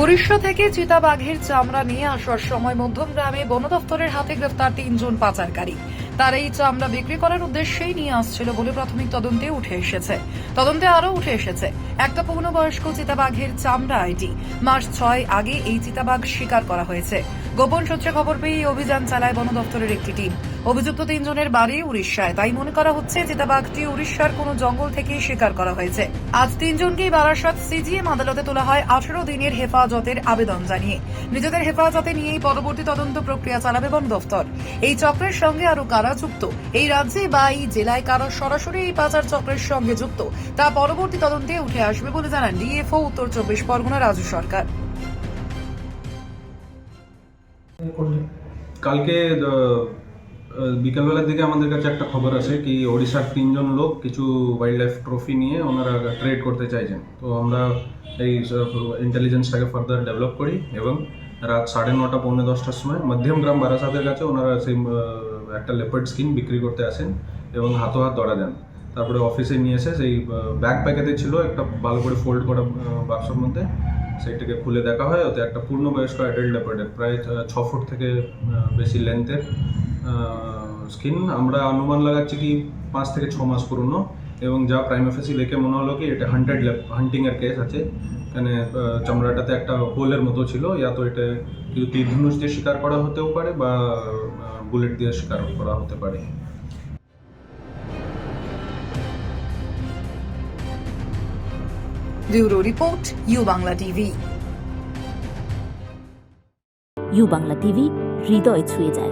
উড়িষ্যা থেকে চিতাবাঘের চামড়া নিয়ে আসার সময় মধ্যম গ্রামে বন দফতরের হাতে গ্রেফতার তিনজন পাচারকারী। তারা এই চামড়া বিক্রি করার উদ্দেশ্যেই নিয়ে আসছিল বলে প্রাথমিক তদন্তে উঠে এসেছে। তদন্তে আরও উঠে এসেছে, একটা পূর্ণবয়স্ক চিতাবাঘের চামড়া আইটি মাস ছয় আগে এই চিতাবাঘ শিকার করা হয়েছে। গোপন সূত্রে খবর পেয়ে এই অভিযান চালায় বন দফতরের একটি টিম। অভিযুক্ত তিনজনের বাড়ি উড়িষ্যায়। তাই মনে করা হচ্ছে চিতাবাঘটি উড়িষ্যার কোনো জঙ্গল থেকে শিকার করা হয়েছে। আজ তিনজনকেই বারাসাত সিজিএম আদালতে তোলা হয় আঠারো দিনের হেফাজতের আবেদন জানিয়ে। নিজেদের হেফাজতে নিয়েই পরবর্তী তদন্ত প্রক্রিয়া চালাবে বন দফতর। এই চক্রের সঙ্গে আরও কারা যুক্ত? এই রাজ্যে বা এই জেলায় কারা সরাসরি এই পাচার চক্রের সঙ্গে যুক্ত? তা পরবর্তী তদন্তে উঠে আসবে বলে জানান ডিএফও উত্তর চব্বিশ পরগনা রাজু সরকার। কালকে বিকালবেলার দিকে আমাদের কাছে একটা খবর আছে কি ওড়িশার তিনজন লোক কিছু ওয়াইল্ড লাইফ ট্রফি নিয়ে ওনারা ট্রেড করতে চাইছেন। তো আমরা এই ইন্টেলিজেন্সটাকে ফার্দার ডেভেলপ করি এবং রাত সাড়ে নটা, পৌনে দশটার সময় মধ্যম গ্রাম বারাসাতের কাছে ওনারা সেই একটা লেপার্ড স্কিন বিক্রি করতে আসেন এবং হাতো হাত ধরা দেন। তারপরে অফিসে নিয়ে এসে সেই ব্যাগ প্যাকেটে ছিল একটা ভালো করে ফোল্ড করা বাক্সর মধ্যে। সেইটাকে খুলে দেখা হয়, ওতে একটা পূর্ণবয়স্ক অ্যাডাল্ট লেপার্ডের প্রায় ছ ফুট থেকে বেশি লেন্থের স্কিন আমরা অনুমান লাগাচ্ছি কি পাঁচ থেকে ছ মাস পুরনো এবং যা প্রাইমাফেসি দেখে মনে হলো কি এটা হান্টেড হান্টিংয়ের কেস আছে। এখানে চামড়াটাতে একটা হোলের মতো ছিল ইয়া তো এটা কিছু তীর ধনুষ দিয়ে শিকার করা হতেও পারে বা বুলেট দিয়ে শিকার করা হতে পারে। Bureau report U Bangla TV. U Bangla TV হৃদয় ছুঁয়ে যায়।